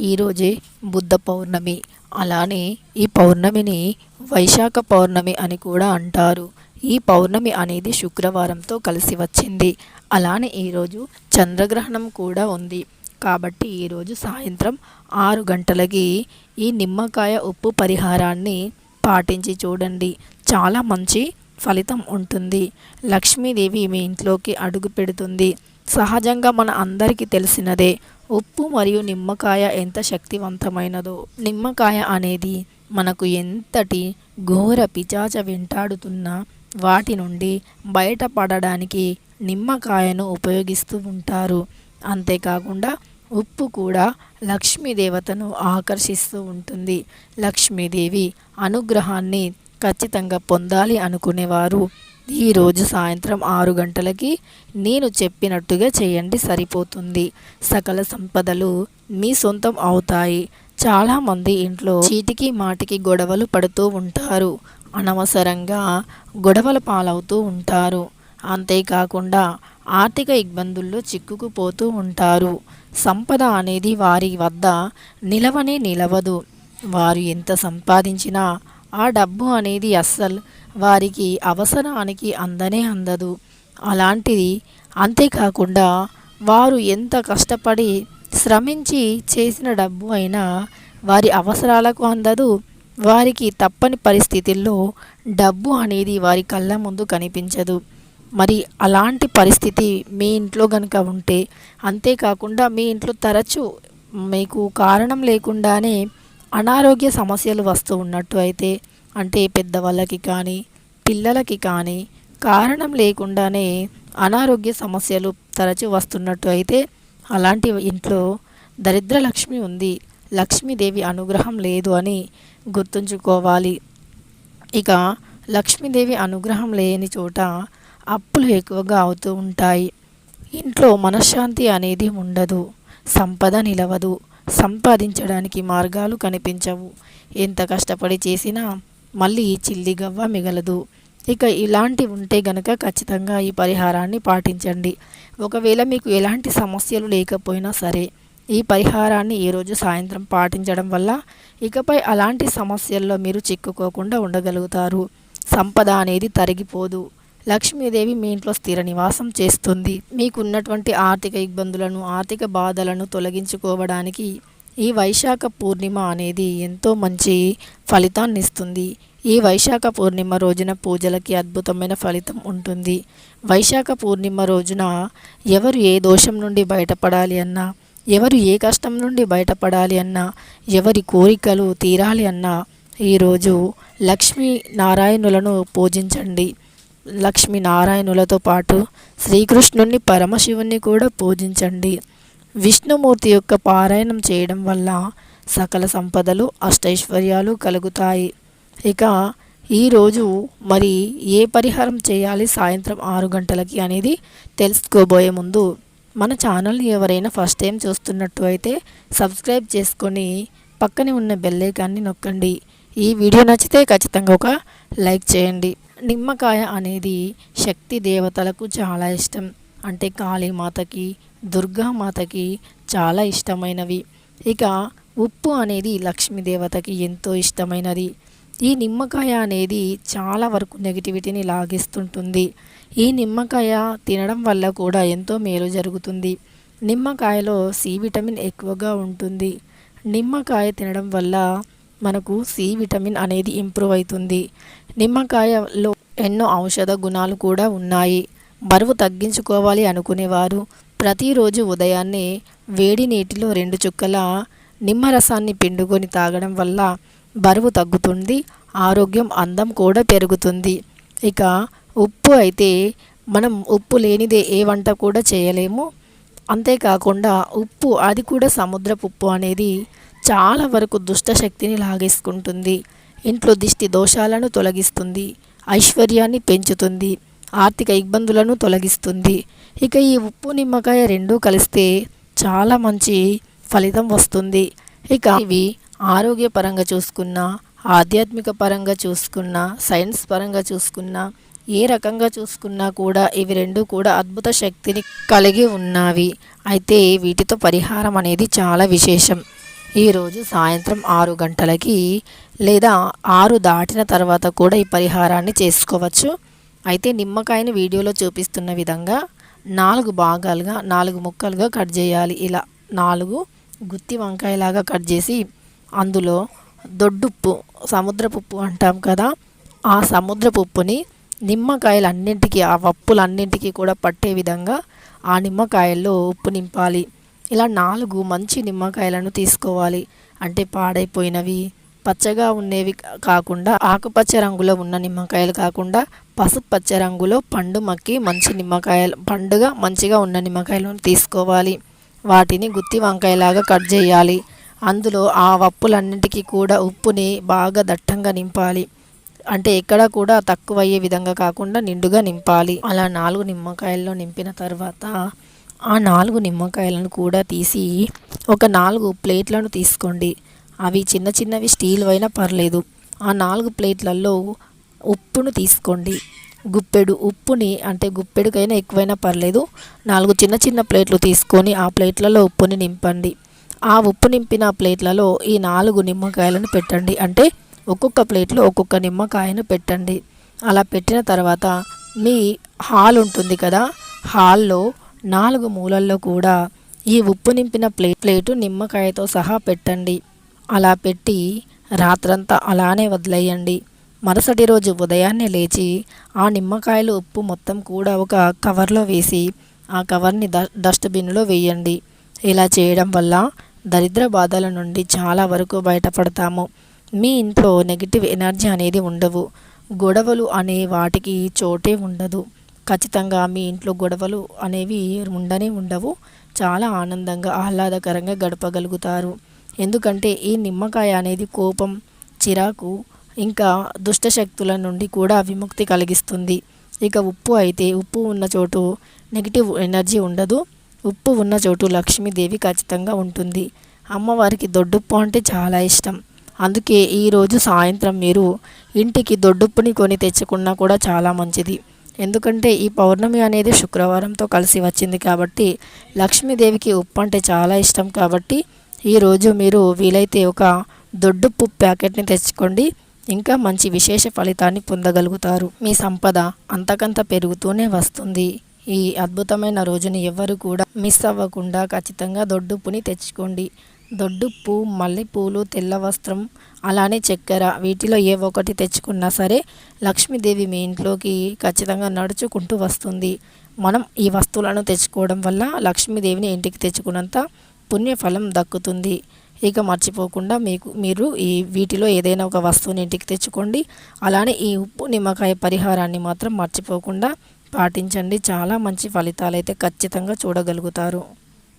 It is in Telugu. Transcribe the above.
ఈరోజే బుద్ధ పౌర్ణమి. అలానే ఈ పౌర్ణమిని వైశాఖ పౌర్ణమి అని కూడా అంటారు. ఈ పౌర్ణమి అనేది శుక్రవారంతో కలిసి వచ్చింది. అలానే ఈరోజు చంద్రగ్రహణం కూడా ఉంది. కాబట్టి ఈరోజు సాయంత్రం ఆరు గంటలకి ఈ నిమ్మకాయ ఉప్పు పరిహారాన్ని పాటించి చూడండి. చాలా మంచి ఫలితం ఉంటుంది. లక్ష్మీదేవి మీ ఇంట్లోకి అడుగు పెడుతుంది. సహజంగా మన అందరికీ తెలిసినదే. ఉప్పు మరియు నిమ్మకాయ ఎంత శక్తివంతమైనదో. నిమ్మకాయ అనేది మనకు ఎంతటి ఘోర పిచాచ వెంటాడుతున్న వాటి నుండి బయటపడడానికి నిమ్మకాయను ఉపయోగిస్తూ ఉంటారు. అంతేకాకుండా ఉప్పు కూడా లక్ష్మీదేవతను ఆకర్షిస్తూ ఉంటుంది. లక్ష్మీదేవి అనుగ్రహాన్ని ఖచ్చితంగా పొందాలి అనుకునేవారు. ఈరోజు సాయంత్రం ఆరు గంటలకి నేను చెప్పినట్టుగా చేయండి సరిపోతుంది. సకల సంపదలు మీ సొంతం అవుతాయి. చాలామంది ఇంట్లో చీటికి మాటికి గొడవలు పడుతూ ఉంటారు. అనవసరంగా గొడవల పాలవుతూ ఉంటారు. అంతేకాకుండా ఆర్థిక ఇబ్బందుల్లో చిక్కుకుపోతూ ఉంటారు. సంపద అనేది వారి వద్ద నిలవనే నిలవదు. వారు ఎంత సంపాదించినా ఆ డబ్బు అనేది అస్సలు వారికి అవసరానికి అందనే అందదు. అలాంటిది అంతేకాకుండా వారు ఎంత కష్టపడి శ్రమించి చేసిన డబ్బు అయినా వారి అవసరాలకు అందదు. వారికి తప్పని పరిస్థితుల్లో డబ్బు అనేది వారి కళ్ళ ముందు కనిపించదు. మరి అలాంటి పరిస్థితి మీ ఇంట్లో కనుక ఉంటే అంతేకాకుండా మీ ఇంట్లో తరచూ మీకు కారణం లేకుండానే అనారోగ్య సమస్యలు వస్తూ ఉన్నట్టు అయితే అంటే పెద్దవాళ్ళకి కానీ పిల్లలకి కానీ కారణం లేకుండానే అనారోగ్య సమస్యలు తరచూ వస్తున్నట్టు అయితే అలాంటి ఇంట్లో దరిద్ర లక్ష్మి ఉంది. లక్ష్మీదేవి అనుగ్రహం లేదు అని గుర్తుంచుకోవాలి. ఇక లక్ష్మీదేవి అనుగ్రహం లేని చోట అప్పులు ఎక్కువగా అవుతూ ఉంటాయి. ఇంట్లో మనశ్శాంతి అనేది ఉండదు. సంపద నిలవదు. సంపాదించడానికి మార్గాలు కనిపించవు. ఎంత కష్టపడి చేసినా మళ్ళీ చిల్లిగవ్వ మిగలదు. ఇక ఇలాంటి ఉంటే గనక ఖచ్చితంగా ఈ పరిహారాన్ని పాటించండి. ఒకవేళ మీకు ఎలాంటి సమస్యలు లేకపోయినా సరే ఈ పరిహారాన్ని ఈరోజు సాయంత్రం పాటించడం వల్ల ఇకపై అలాంటి సమస్యల్లో మీరు చిక్కుకోకుండా ఉండగలుగుతారు. సంపద అనేది తరిగిపోదు. లక్ష్మీదేవి మీ ఇంట్లో స్థిర నివాసం చేస్తుంది. మీకున్నటువంటి ఆర్థిక ఇబ్బందులను ఆర్థిక బాధలను తొలగించుకోవడానికి ఈ వైశాఖ పూర్ణిమ అనేది ఎంతో మంచి ఫలితాన్ని ఇస్తుంది ఈ వైశాఖ పూర్ణిమ రోజున పూజలకి అద్భుతమైన ఫలితం ఉంటుంది. వైశాఖ పూర్ణిమ రోజున ఎవరు ఏ దోషం నుండి బయటపడాలి అన్నా ఎవరు ఏ కష్టం నుండి బయటపడాలి అన్నా ఎవరి కోరికలు తీరాలి అన్నా ఈరోజు లక్ష్మీ నారాయణులను పూజించండి. లక్ష్మీ నారాయణులతో పాటు శ్రీకృష్ణుని పరమశివుణ్ణి కూడా పూజించండి. విష్ణుమూర్తి యొక్క పారాయణం చేయడం వల్ల సకల సంపదలు అష్టైశ్వర్యాలు కలుగుతాయి. ఇక ఈరోజు మరి ఏ పరిహారం చేయాలి? సాయంత్రం ఆరు గంటలకి అనేది తెలుసుకోబోయే ముందు మన ఛానల్ని ఎవరైనా ఫస్ట్ టైం చూస్తున్నట్టు అయితే సబ్స్క్రైబ్ చేసుకొని పక్కనే ఉన్న బెల్లేకాన్ని నొక్కండి. ఈ వీడియో నచ్చితే ఖచ్చితంగా ఒక లైక్ చేయండి. నిమ్మకాయ అనేది శక్తి దేవతలకు చాలా ఇష్టం. అంటే కాళీమాతకి దుర్గామాతకి చాలా ఇష్టమైనవి. ఇక ఉప్పు అనేది లక్ష్మీదేవతకి ఎంతో ఇష్టమైనది. ఈ నిమ్మకాయ అనేది చాలా వరకు నెగిటివిటీని లాగిస్తుంటుంది. ఈ నిమ్మకాయ తినడం వల్ల కూడా ఎంతో మేలు జరుగుతుంది. నిమ్మకాయలో సి విటమిన్ ఎక్కువగా ఉంటుంది. నిమ్మకాయ తినడం వల్ల మనకు సి విటమిన్ అనేది ఇంప్రూవ్ అవుతుంది. నిమ్మకాయలో ఎన్నో ఔషధ గుణాలు కూడా ఉన్నాయి. బరువు తగ్గించుకోవాలి అనుకునేవారు. ప్రతిరోజు ఉదయాన్నే వేడి నీటిలో రెండు చుక్కల నిమ్మరసాన్ని పిండుకొని తాగడం వల్ల బరువు తగ్గుతుంది ఆరోగ్యం అందం కూడా పెరుగుతుంది. ఇక ఉప్పు అయితే మనం ఉప్పు లేనిదే ఏ వంట కూడా చేయలేము. అంతేకాకుండా ఉప్పు అది కూడా సముద్రపు ఉప్పు అనేది చాలా వరకు దుష్ట శక్తిని లాగేసుకుంటుంది. ఇంట్లో దిష్టి దోషాలను తొలగిస్తుంది ఐశ్వర్యాన్ని పెంచుతుంది. ఆర్థిక ఇబ్బందులను తొలగిస్తుంది. ఇక ఈ ఉప్పు నిమ్మకాయ రెండూ కలిస్తే చాలా మంచి ఫలితం వస్తుంది. ఇక ఇవి ఆరోగ్యపరంగా చూసుకున్నా ఆధ్యాత్మిక పరంగా చూసుకున్నా సైన్స్ పరంగా చూసుకున్నా ఏ రకంగా చూసుకున్నా కూడా ఇవి రెండు కూడా అద్భుత శక్తిని కలిగి ఉన్నవి. అయితే వీటితో పరిహారం అనేది చాలా విశేషం. ఈరోజు సాయంత్రం ఆరు గంటలకి లేదా ఆరు దాటిన తర్వాత కూడా ఈ పరిహారాన్ని చేసుకోవచ్చు. అయితే నిమ్మకాయని వీడియోలో చూపిస్తున్న విధంగా నాలుగు భాగాలుగా నాలుగు ముక్కలుగా కట్ చేయాలి. ఇలా నాలుగు గుత్తి వంకాయలాగా కట్ చేసి అందులో దొడ్డుప్పు సముద్రపుప్పు అంటాం కదా ఆ సముద్రపుప్పుని నిమ్మకాయలన్నింటికి ఆ వప్పులన్నింటికి కూడా పట్టే విధంగా ఆ నిమ్మకాయల్లో ఉప్పు నింపాలి. ఇలా నాలుగు మంచి నిమ్మకాయలను తీసుకోవాలి. అంటే పాడైపోయినవి పచ్చగా ఉండేవి కాకుండా ఆకుపచ్చ రంగులో ఉన్న నిమ్మకాయలు కాకుండా పసుపు పచ్చ రంగులో పండు మక్కి మంచి నిమ్మకాయలు పండుగ మంచిగా ఉన్న నిమ్మకాయలను తీసుకోవాలి. వాటిని గుత్తి వంకాయలాగా కట్ చేయాలి. అందులో ఆ వప్పులన్నిటికీ కూడా ఉప్పుని బాగా దట్టంగా నింపాలి. అంటే ఎక్కడ కూడా తక్కువ అయ్యే విధంగా కాకుండా నిండుగా నింపాలి. అలా నాలుగు నిమ్మకాయల్లో నింపిన తర్వాత ఆ నాలుగు నిమ్మకాయలను కూడా తీసి ఒక నాలుగు ప్లేట్లను తీసుకోండి. అవి చిన్న చిన్నవి స్టీల్ అయినా పర్లేదు. ఆ నాలుగు ప్లేట్లలో ఉప్పును తీసుకోండి. గుప్పెడు ఉప్పుని అంటే గుప్పెడుకైనా ఎక్కువైనా పర్లేదు. నాలుగు చిన్న చిన్న ప్లేట్లు తీసుకొని ఆ ప్లేట్లలో ఉప్పుని నింపండి. ఆ ఉప్పు నింపిన ప్లేట్లలో ఈ నాలుగు నిమ్మకాయలను పెట్టండి. అంటే ఒక్కొక్క ప్లేట్లో ఒక్కొక్క నిమ్మకాయను పెట్టండి. అలా పెట్టిన తర్వాత మీ హాల్ ఉంటుంది కదా హాల్లో నాలుగు మూలల్లో కూడా ఈ ఉప్పు నింపిన ప్లే ప్లేటు నిమ్మకాయతో సహా పెట్టండి. అలా పెట్టి రాత్రంతా అలానే వదిలేయండి. మరుసటి రోజు ఉదయాన్నే లేచి ఆ నిమ్మకాయలు ఉప్పు మొత్తం కూడా ఒక కవర్లో వేసి ఆ కవర్ని డ డస్ట్బిన్లో వేయండి. ఇలా చేయడం వల్ల దరిద్ర బాధల నుండి చాలా వరకు బయటపడతాము. మీ ఇంట్లో నెగిటివ్ ఎనర్జీ అనేది ఉండవు. గొడవలు అనే వాటికి చోటే ఉండదు. ఖచ్చితంగా మీ ఇంట్లో గొడవలు అనేవి ఉండనే ఉండవు. చాలా ఆనందంగా ఆహ్లాదకరంగా గడపగలుగుతారు. ఎందుకంటే ఈ నిమ్మకాయ అనేది కోపం చిరాకు ఇంకా దుష్టశక్తుల నుండి కూడా విముక్తి కలిగిస్తుంది. ఇక ఉప్పు అయితే ఉప్పు ఉన్న చోటు నెగిటివ్ ఎనర్జీ ఉండదు. ఉప్పు ఉన్న చోటు లక్ష్మీదేవి ఖచ్చితంగా ఉంటుంది. అమ్మవారికి దొడ్డుప్పు అంటే చాలా ఇష్టం. అందుకే ఈరోజు సాయంత్రం మీరు ఇంటికి దొడ్డుప్పుని కొని తెచ్చుకున్నా కూడా చాలా మంచిది. ఎందుకంటే ఈ పౌర్ణమి అనేది శుక్రవారంతో కలిసి వచ్చింది కాబట్టి లక్ష్మీదేవికి ఉప్పు అంటే చాలా ఇష్టం కాబట్టి ఈరోజు మీరు వీలైతే ఒక దొడ్డుప్పు ప్యాకెట్ని తెచ్చుకోండి. ఇంకా మంచి విశేష ఫలితాన్ని పొందగలుగుతారు. మీ సంపద అంతకంత పెరుగుతూనే వస్తుంది. ఈ అద్భుతమైన రోజుని ఎవరు కూడా మిస్ అవ్వకుండా ఖచ్చితంగా దొడ్డుప్పుని తెచ్చుకోండి. దొడ్డుప్పు మల్లెపూలు తెల్ల వస్త్రం అలానే చక్కెర వీటిలో ఏ ఒకటి తెచ్చుకున్నా సరే లక్ష్మీదేవి మీ ఇంట్లోకి ఖచ్చితంగా నడుచుకుంటూ వస్తుంది. మనం ఈ వస్తువులను తెచ్చుకోవడం వల్ల లక్ష్మీదేవిని ఇంటికి తెచ్చుకున్నంత పుణ్యఫలం దక్కుతుంది. ఇక మర్చిపోకుండా మీకు మీరు ఈ వీటిలో ఏదైనా ఒక వస్తువుని ఇంటికి తెచ్చుకోండి. అలానే ఈ ఉప్పు నిమ్మకాయ పరిహారాన్ని మాత్రం మర్చిపోకుండా పాటించండి. చాలా మంచి ఫలితాలు అయితే ఖచ్చితంగా చూడగలుగుతారు.